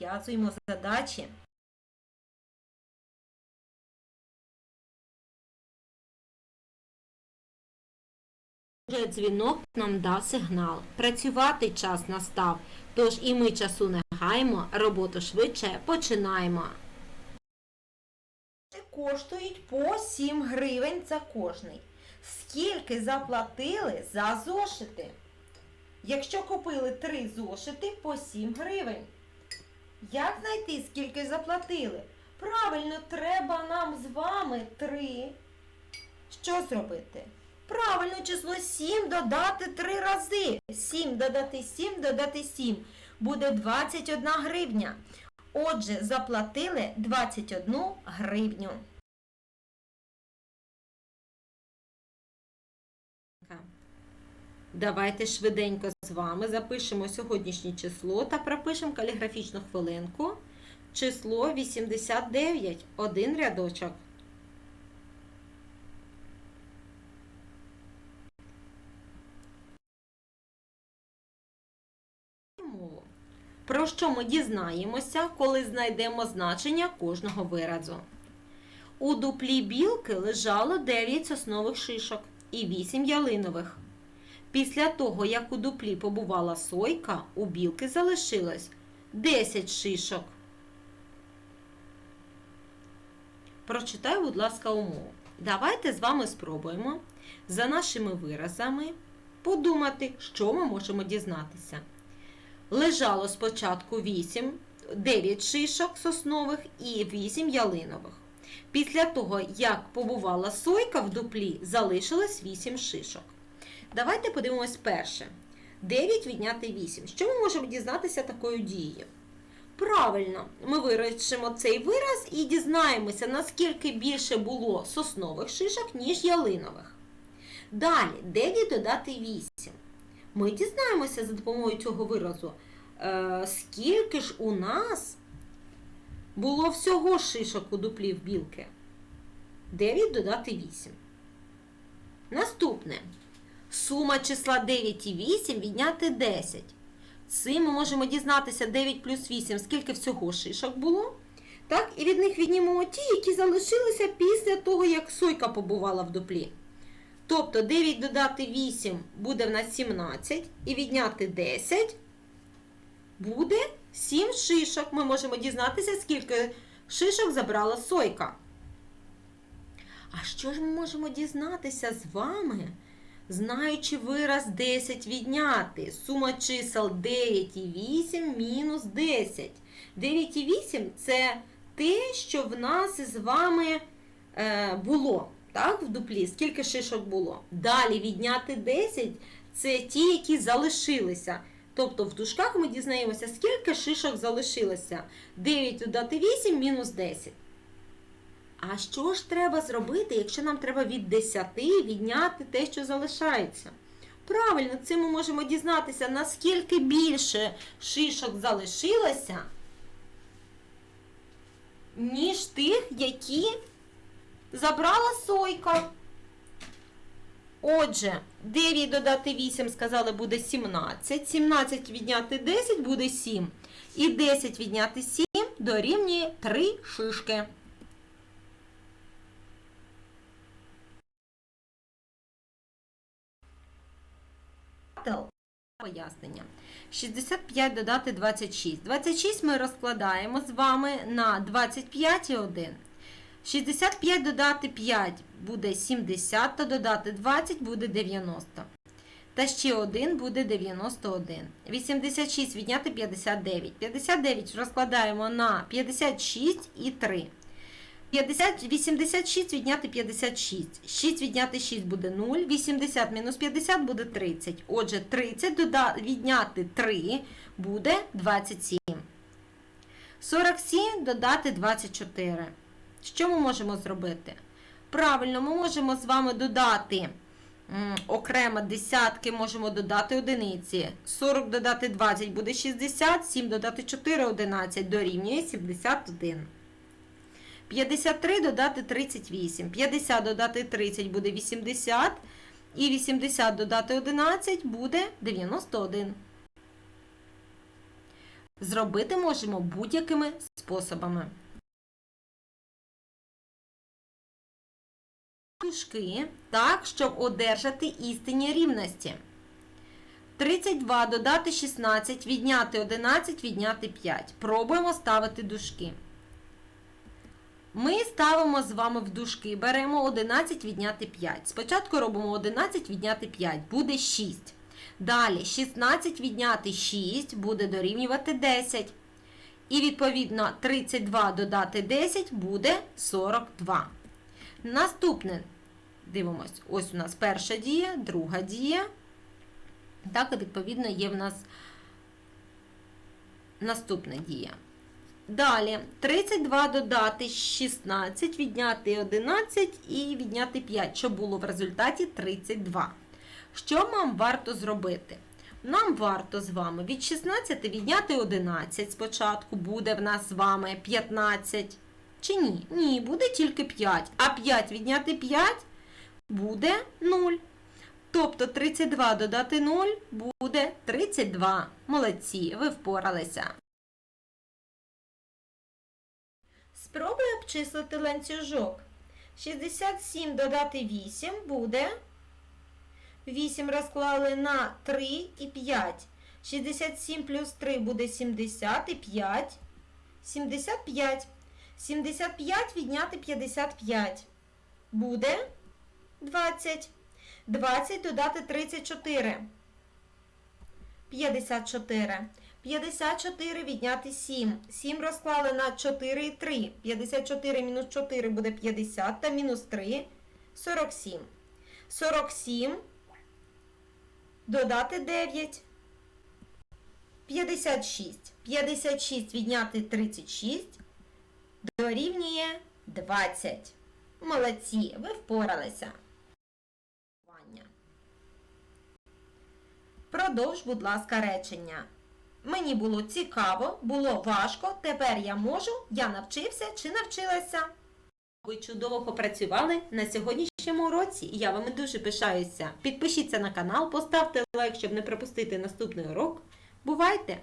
розв'язуємо задачі. Вже дзвінок нам дав сигнал. Працювати час настав, тож і ми часу не гаємо, роботу швидше починаємо. Коштують по 7 гривень за кожний. Скільки заплатили за зошити? Якщо купили 3 зошити по 7 гривень. Як знайти, скільки заплатили? Правильно, треба нам з вами 3. Що зробити? Правильно, число 7 додати 3 рази. 7 додати 7 додати 7. Буде 21 гривня. Отже, заплатили 21 гривню. Давайте швиденько з вами запишемо сьогоднішнє число та пропишемо каліграфічну хвилинку. Число 89. Один рядочок. Про що ми дізнаємося, коли знайдемо значення кожного виразу? У дуплі білки лежало 9 соснових шишок і 8 ялинових. Після того, як у дуплі побувала сойка, у білки залишилось 10 шишок. Прочитай, будь ласка, умову. Давайте з вами спробуємо за нашими виразами подумати, що ми можемо дізнатися. Лежало спочатку 8, 9 шишок соснових і 8 ялинових. Після того, як побувала сойка в дуплі, залишилось 8 шишок. Давайте подивимось перше. 9 відняти 8. Що ми можемо дізнатися такою дією? Правильно, ми вирішимо цей вираз і дізнаємося, наскільки більше було соснових шишок, ніж ялинових. Далі, 9 додати 8. Ми дізнаємося за допомогою цього виразу, е, скільки ж у нас було всього шишок у дуплі в білки. 9 додати 8. Наступне. Сума числа 9 і 8 відняти 10. Цим ми можемо дізнатися 9 плюс 8, скільки всього шишок було. Так, і від них віднімемо ті, які залишилися після того, як сойка побувала в дуплі. Тобто 9 додати 8 буде в нас 17, і відняти 10 буде 7 шишок. Ми можемо дізнатися, скільки шишок забрала сойка. А що ж ми можемо дізнатися з вами? Знаючи вираз 10 відняти, сума чисел 9 і 8 мінус 10. 9 і 8 це те, що в нас із вами е, було так, в дуплі, скільки шишок було. Далі відняти 10 це ті, які залишилися. Тобто в дужках ми дізнаємося, скільки шишок залишилося. 9 додати 8 мінус 10. А що ж треба зробити, якщо нам треба від 10 відняти те, що залишається? Правильно, цим ми можемо дізнатися, наскільки більше шишок залишилося, ніж тих, які забрала сойка. Отже, 9 додати 8, сказали, буде 17. 17 відняти 10 буде 7. І 10 відняти 7 дорівнює 3 шишки. Пояснення. 65 додати 26. 26 ми розкладаємо з вами на 25 і 1. 65 додати 5 буде 70, то додати 20 буде 90. Та ще 1 буде 91. 86 відняти 59. 59 розкладаємо на 56 і 3. 50, 86 відняти 56. 6 відняти 6 буде 0. 80 мінус 50 буде 30. Отже, 30 дода, відняти 3 буде 27. 47 додати 24. Що ми можемо зробити? Правильно, ми можемо з вами додати окремо десятки, можемо додати одиниці. 40 додати 20 буде 60, 7 додати 4 11 дорівнює 71. 53 додати 38. 50 додати 30 буде 80. І 80 додати 11 буде 91. зробити можемо будь-якими способами. Дужки так, щоб одержати істинні рівності. 32 додати 16, відняти 11, відняти 5. Пробуємо ставити дужки. Ми ставимо з вами в дужки, беремо 11 відняти 5. Спочатку робимо 11 відняти 5, буде 6. Далі 16 відняти 6 буде дорівнювати 10. І відповідно 32 додати 10 буде 42. Наступне, дивимось, ось у нас перша дія, друга дія. Так, відповідно є в нас наступна дія. Далі 32 додати 16, відняти 11 і відняти 5, що було в результаті 32. Що нам варто зробити? Нам варто з вами від 16 відняти 11 спочатку, буде в нас з вами 15. Чи ні? Ні, буде тільки 5. А 5 відняти 5 буде 0. Тобто 32 додати 0 буде 32. Молодці, ви впоралися. Спробуй обчислити ланцюжок. 67 додати 8 буде. 8 розклали на 3 і 5. 67 плюс 3 буде 70 і 5. 75. 75 відняти 55. Буде 20. 20 додати 34. 54. 54 відняти 7. 7 розклали на 4 і 3. 54 мінус 4 буде 50 та мінус 3 47. 47 додати 9. 56. 56 відняти 36 дорівнює 20. Молодці, ви впоралися. Продовж, будь ласка, речення. Мені було цікаво, було важко, тепер я можу, я навчився чи навчилася. Ви чудово попрацювали на сьогоднішньому уроці, я вами дуже пишаюся. Підпишіться на канал, поставте лайк, щоб не пропустити наступний урок. Бувайте!